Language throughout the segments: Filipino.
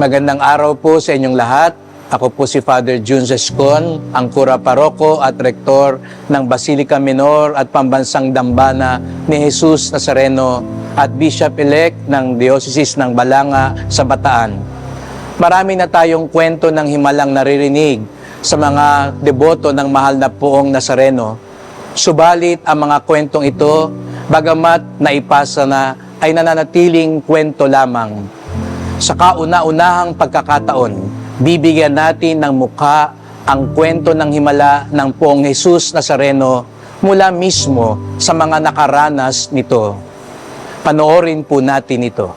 Magandang araw po sa inyong lahat. Ako po si Father Jun Zescon, ang kura paroko at rektor ng Basilica Minor at Pambansang Dambana ni Jesus Nazareno at Bishop-elect ng Diocese ng Balanga sa Bataan. Marami na tayong kwento ng himalang naririnig sa mga deboto ng mahal na poong Nazareno. Subalit ang mga kwentong ito, bagamat naipasa na, ay nananatiling kwento lamang. Sa kauna-unahang pagkakataon, bibigyan natin ng mukha ang kwento ng himala ng poong Jesus Nazareno mula mismo sa mga nakaranas nito. Panoorin po natin ito.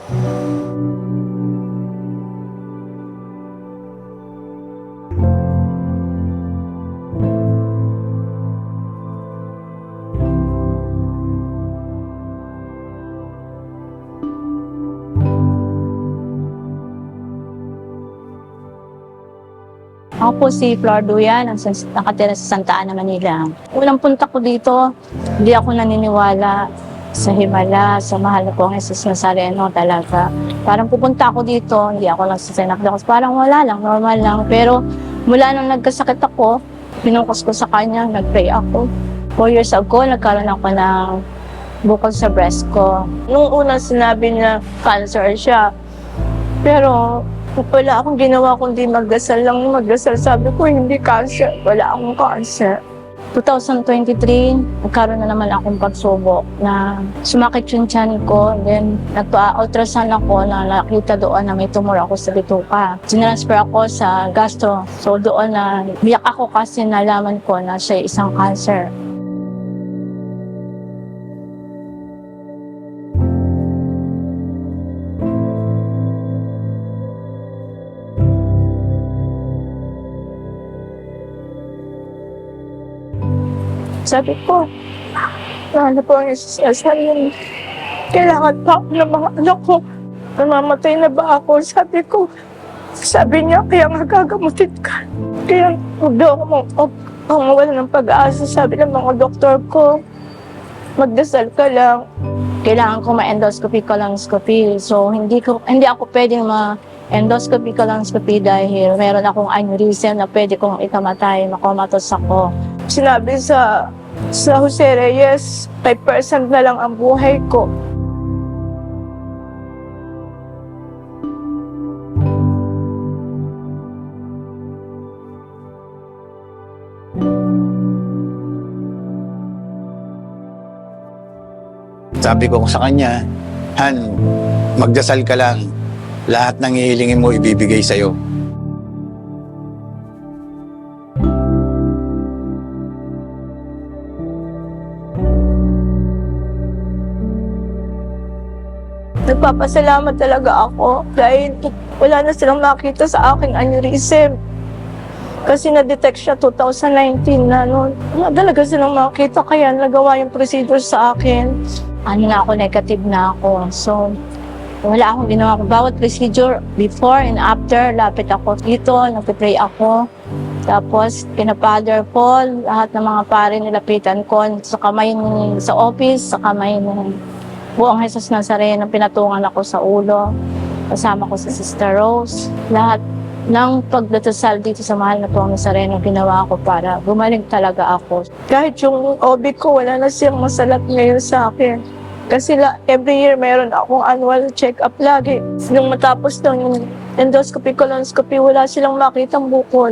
Ako po si Flor Duyan, ang nakatira sa Santa Ana, Manila. Unang punta ko dito, hindi ako naniniwala sa Himala, sa mahal po ang Jesus Nazareno talaga. Parang pupunta ako dito, hindi ako lang sa Senaclocos. Parang wala lang, normal lang. Pero mula nung nagkasakit ako, pinukas ko sa kanya, nag-pray ako. Four years ago, nagkaroon ako ng bukol sa breast ko. Nung unang sinabi niya, cancer siya. Pero wala akong ginawa kundi magdasal lang magdasal. Sabi ko, hindi cancer. Wala akong cancer. 2023, nagkaroon na naman akong pagsubok na sumakit yung tiyan ko. Then, nagpa-ultrasound ako na nakita doon na may tumor ako sa bituka. Sinransfer ako sa gastro. So, doon na biyak ako kasi nalaman ko na siya isang cancer. Sabi ko, ano po ang sasabihin? Kailangan pa ako ng mga anak ko. Namamatay na ba ako? Sabi ko, sabi niya, kaya nga gagamutin ka. Kaya huwag daw ako huwag akong mawala ng pag-asa. Sabi ng mga doktor ko, magdasal ka lang. Kailangan ko ma-endoscopy colonoscopy. So, hindi ko hindi ako pwedeng ma endoscopy colonoscopy dahil meron akong aneurysm na pwede kong ikamatay, makomatos ako. Sinabi sa sa Jose Reyes, 5% na lang ang buhay ko. Sabi ko sa kanya, Han, magdasal ka lang. Lahat ng hihilingin mo ibibigay sa'yo. Nagpapasalamat talaga ako dahil wala na silang makita sa aking aneurysm. Kasi na-detect siya 2019 na noon. Wala talaga silang makita kaya nagawa yung procedure sa akin. Ano na ako, negative na ako. So, wala akong ginawa. Bawat procedure, before and after, lapit ako dito, nagpipray ako. Tapos, kina Father lahat ng mga pare nilapitan ko sa kamay ni, sa office, sa kamay ng buong Jesus Nazareno, pinatungan ako sa ulo. Kasama ko si Sister Rose. Lahat ng pagdatasal dito sa mahal na po ang Nazareno, ginawa ko para gumaling talaga ako. Kahit yung OB ko, wala na siyang masalat ngayon sa akin. Kasi la, every year mayroon akong annual check-up lagi. Nung matapos ng endoscopy, colonoscopy, wala silang makitang bukol.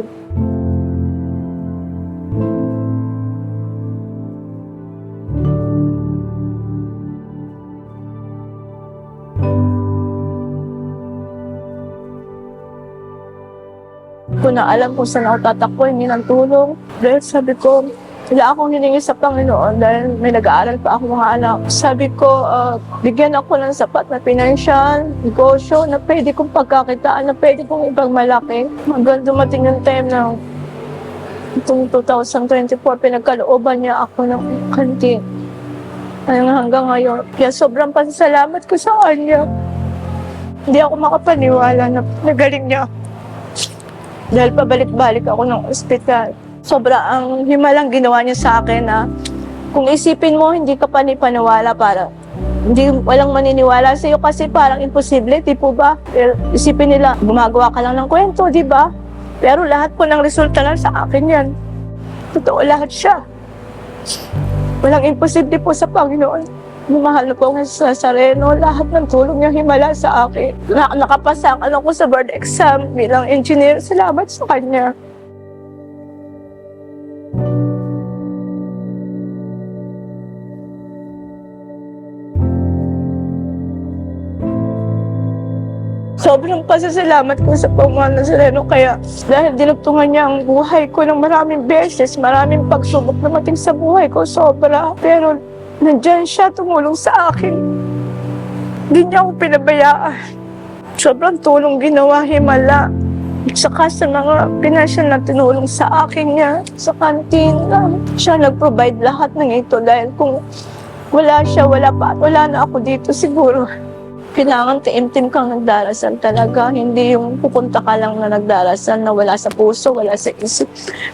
Ko na alam kung saan ako tatakbo, hindi ng tulong. Dahil sabi ko, wala akong hiningi sa Panginoon dahil may nag-aaral pa ako mga anak. Sabi ko, ah, bigyan ako ng sapat na financial, negosyo, na pwede kong pagkakitaan, na pwede kong ibang malaki. Hanggang dumating yung time na itong 2024, pinagkalooban niya ako ng kanti. Hanggang hanggang ngayon. Kaya sobrang pasasalamat ko sa kanya. Hindi ako makapaniwala na nagaling niya ako. Dahil pabalik-balik ako ng ospital. Sobra ang himalang ginawa niya sa akin na kung isipin mo, hindi ka panipaniwala para Hindi walang maniniwala sa iyo kasi parang imposible, di po ba? Pero isipin nila, gumagawa ka lang ng kwento, di ba? Pero lahat po ng resulta lang sa akin yan. Totoo lahat siya. Walang imposible po sa Panginoon. Mahal ko nga sa Sareno, lahat ng tulong niya himala sa akin. Na, nakapasa ang ano ko sa board exam bilang engineer. Salamat sa kanya. Sobrang pasasalamat ko sa pamahal ng Sereno kaya dahil dinugtungan niya ang buhay ko ng maraming beses, maraming pagsubok na mating sa buhay ko, sobra. Pero nandyan siya tumulong sa akin. Hindi niya ako pinabayaan. Sobrang tulong ginawa himala. At saka sa mga pinasyal na tinulong sa akin niya, sa kantina. Siya nag-provide lahat ng ito dahil kung wala siya, wala pa, wala na ako dito siguro kailangan taimtim kang nagdarasal talaga. Hindi yung pupunta ka lang na nagdarasal na wala sa puso, wala sa isip.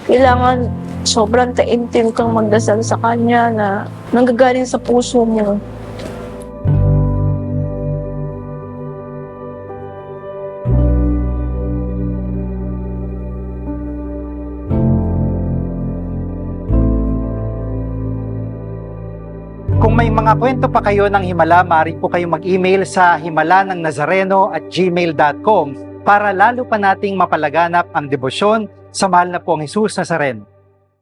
Kailangan sobrang taimtim kang magdasal sa Kanya na nanggagaling sa puso mo. Kung may mga kwento pa kayo ng Himala, maaari po kayong mag-email sa himala ng Nazareno at gmail.com para lalo pa nating mapalaganap ang debosyon sa mahal na pong Jesus Nazareno.